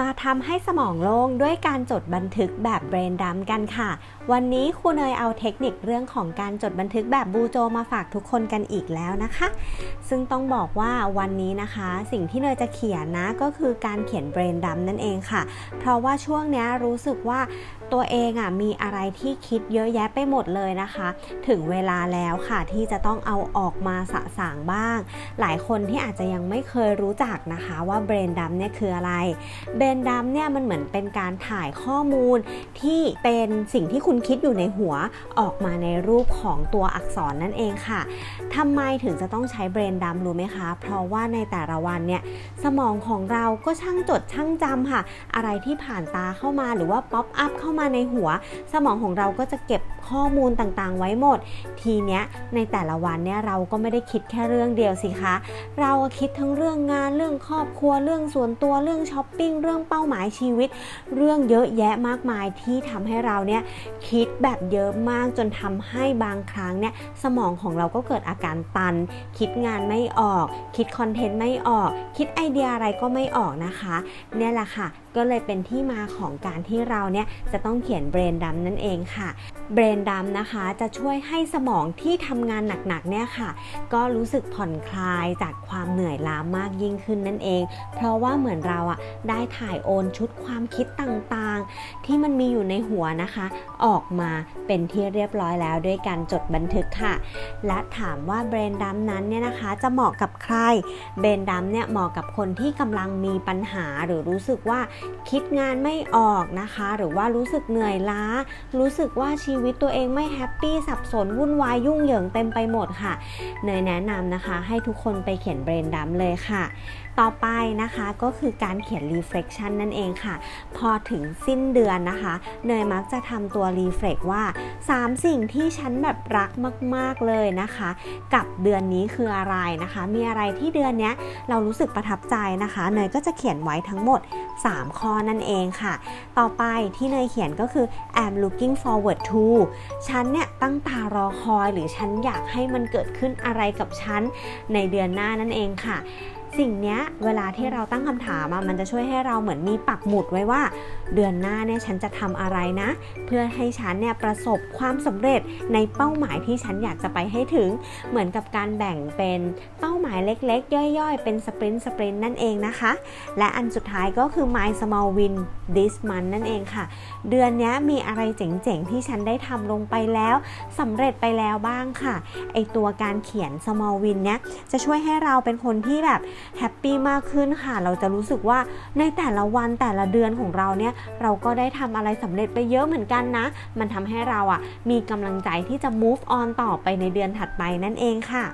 มาทำให้สมองโล่งด้วยการจดบันทึกแบบเบรนดัมกันค่ะ วันนี้ครูเนยเอาเทคนิคเรื่องของการจดบันทึกแบบบูโจมาฝากทุกคนกันอีกแล้วนะคะ ซึ่งต้องบอกว่าวันนี้นะคะ สิ่งที่เนยจะเขียนนะก็คือการเขียนเบรนดัมนั่นเองค่ะ เพราะว่าช่วงนี้รู้สึกว่าตัวเองอะมีอะไรที่คิดเยอะแยะไปหมดเลยนะคะ ถึงเวลาแล้วค่ะที่จะต้องเอาออกมาสะสางบ้าง หลายคนที่อาจจะยังไม่เคยรู้จักนะคะว่าเบรนดัมเนี่ยคืออะไรเบรนดัมเนี่ยมันเหมือนเป็นการถ่ายข้อมูลที่เป็นสิ่งที่คุณคิดอยู่ในหัวออกมาในรูปของตัวอักษรนั่นเองค่ะทำไมถึงจะต้องใช้เบรนดัมรู้ไหมคะ เพราะว่าในแต่ละวันเนี่ยสมองของเราก็ช่างจดช่างจำค่ะ อะไรที่ผ่านตาเข้ามาหรือว่าป๊อปอัพเข้ามาในหัว สมองของเราก็จะเก็บข้อมูลต่างๆ ไว้หมด ทีเนี้ยในแต่ละวันเนี่ยเราก็ไม่ได้คิดแค่เรื่องเดียวสิคะ เราคิดทั้งเรื่องงานเรื่องครอบครัวเรื่องส่วนตัวเรื่องช้อปปิ้งเรื่องเป้าหมายชีวิต เรื่องเยอะแยะมากมายที่ทำให้เราเนี่ยคิดแบบเยอะมากจนทำให้บางครั้งเนี่ยสมองของเราก็เกิดอาการตัน คิดงานไม่ออก คิดคอนเทนต์ไม่ออก คิดไอเดียอะไรก็ไม่ออกนะคะเนี่ยแหละค่ะก็เลยเป็นที่มาของการที่เราเนี่ยจะต้องเขียนเบรนดัมนั่นเองค่ะ เบรนดัมนะคะจะช่วยให้สมองที่ทำงานหนักๆเนี่ยค่ะ ก็รู้สึกผ่อนคลายจากความเหนื่อยล้ามากยิ่งขึ้นนั่นเอง เพราะว่าเหมือนเราอะได้ถ่ายโอนชุดความคิดต่างๆ ที่มันมีอยู่ในหัวนะคะ ออกมาเป็นที่เรียบร้อยแล้วด้วยการจดบันทึกค่ะ และถามว่าเบรนดัมนั้นเนี่ยนะคะจะเหมาะกับใคร เบรนดัมเนี่ยเหมาะกับคนที่กำลังมีปัญหาหรือรู้สึกว่าคิดงานไม่ออกนะคะ หรือว่ารู้สึกเหนื่อยล้า รู้สึกว่าชีวิตตัวเองไม่แฮปปี้สับสนวุ่นวายยุ่งเหยิงเต็มไปหมดค่ะเนยแนะนำนะคะ ให้ทุกคนไปเขียนเบรนดัมเลยค่ะ ต่อไปนะคะก็คือการเขียน reflection นั่นเองค่ะ พอถึงสิ้นเดือนนะคะ เนยมักจะทำตัว reflect ว่า 3 สิ่งที่ฉันแบบรักมาก ๆ เลยนะคะ กับเดือนนี้คืออะไรนะคะ มีอะไรที่เดือนนี้เรารู้สึกประทับใจนะคะ เนยก็จะเขียนไว้ทั้งหมด 3 ข้อนั่นเองค่ะ ต่อไปที่เนยเขียนก็คือ I'm looking forward to ฉันเนี่ยตั้งตารอคอยหรือฉันอยากให้มันเกิดขึ้นอะไรกับฉันในเดือนหน้านั่นเองค่ะ สิ่งนี้เวลาที่เราตั้งคำถามมันจะช่วยให้เราเหมือนมีปักหมุดไว้ว่า เดือนหน้าเนี่ยฉันจะทำอะไรนะ เพื่อให้ฉันเนี่ยประสบความสำเร็จในเป้าหมายที่ฉันอยากจะไปให้ถึง เหมือนกับการแบ่งเป็นเป้าหมายเล็ก ๆ ย่อยๆ เป็นสปรินต์สปรินต์นั่นเองนะคะ และอันสุดท้ายก็คือ my small win this month นั่นเองค่ะ เดือนนี้มีอะไรเจ๋งๆ ที่ฉันได้ทำลงไปแล้วสำเร็จไปแล้วบ้างค่ะไอตัวการเขียน small win เนี้ยจะช่วยให้เราเป็นคนที่แบบแฮปปี้มากขึ้นค่ะ เราจะรู้สึกว่าในแต่ละวันแต่ละเดือนของเราเนี่ยเราก็ได้ทำอะไรสำเร็จไปเยอะเหมือนกันนะ มันทำให้เราอะมีกำลังใจที่จะ move on ต่อไปในเดือนถัดไปนั่นเองค่ะ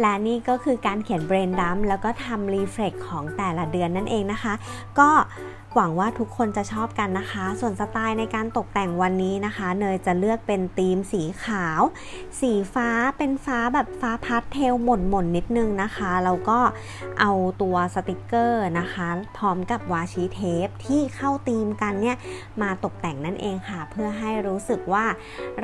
และนี่ก็คือการเขียนเบรนดัมแล้วก็ทำรีเฟล็กของแต่ละเดือนนั่นเองนะคะ ก็หวังว่าทุกคนจะชอบกันนะคะ ส่วนสไตล์ในการตกแต่งวันนี้นะคะ เนยจะเลือกเป็นธีมสีขาว สีฟ้าเป็นฟ้าแบบฟ้าพาสเทลหม่นหม่นนิดนึงนะคะ แล้วก็เอาตัวสติกเกอร์นะคะ พร้อมกับวาชีเทปที่เข้าธีมกันเนี่ยมาตกแต่งนั่นเองค่ะ เพื่อให้รู้สึกว่า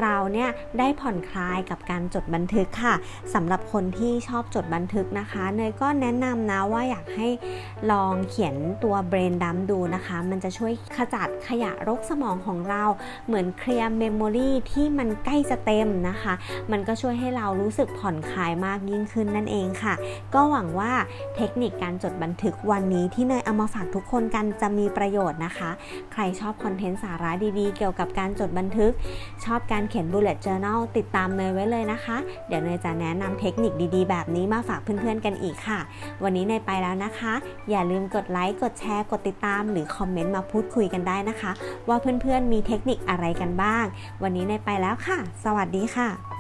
เราเนี่ยได้ผ่อนคลายกับการจดบันทึกค่ะสำหรับคนที่ชอบจดบันทึกนะคะเนยก็แนะนำนะว่าอยากให้ลองเขียนตัวเบรนดัมดูนะคะ มันจะช่วยขจัดขยะรกสมองของเรา เหมือนเคลียร์เมมโมรีที่มันใกล้จะเต็มนะคะ มันก็ช่วยให้เรารู้สึกผ่อนคลายมากยิ่งขึ้นนั่นเองค่ะ ก็หวังว่าเทคนิคการจดบันทึกวันนี้ที่เนยเอามาฝากทุกคนกันจะมีประโยชน์นะคะ ใครชอบคอนเทนต์สาระดีๆ เกี่ยวกับการจดบันทึก ชอบการเขียน bullet journal ติดตามเนยไว้เลยนะคะ เดี๋ยวเนยจะแนะนำเทคนิคดีๆแบบนี้มาฝากเพื่อนๆกันอีกค่ะ วันนี้ในไปแล้วนะคะ อย่าลืมกดไลค์กดแชร์กดติดตาม หรือคอมเมนต์มาพูดคุยกันได้นะคะ ว่าเพื่อนๆมีเทคนิคอะไรกันบ้าง วันนี้ในไปแล้วค่ะ สวัสดีค่ะ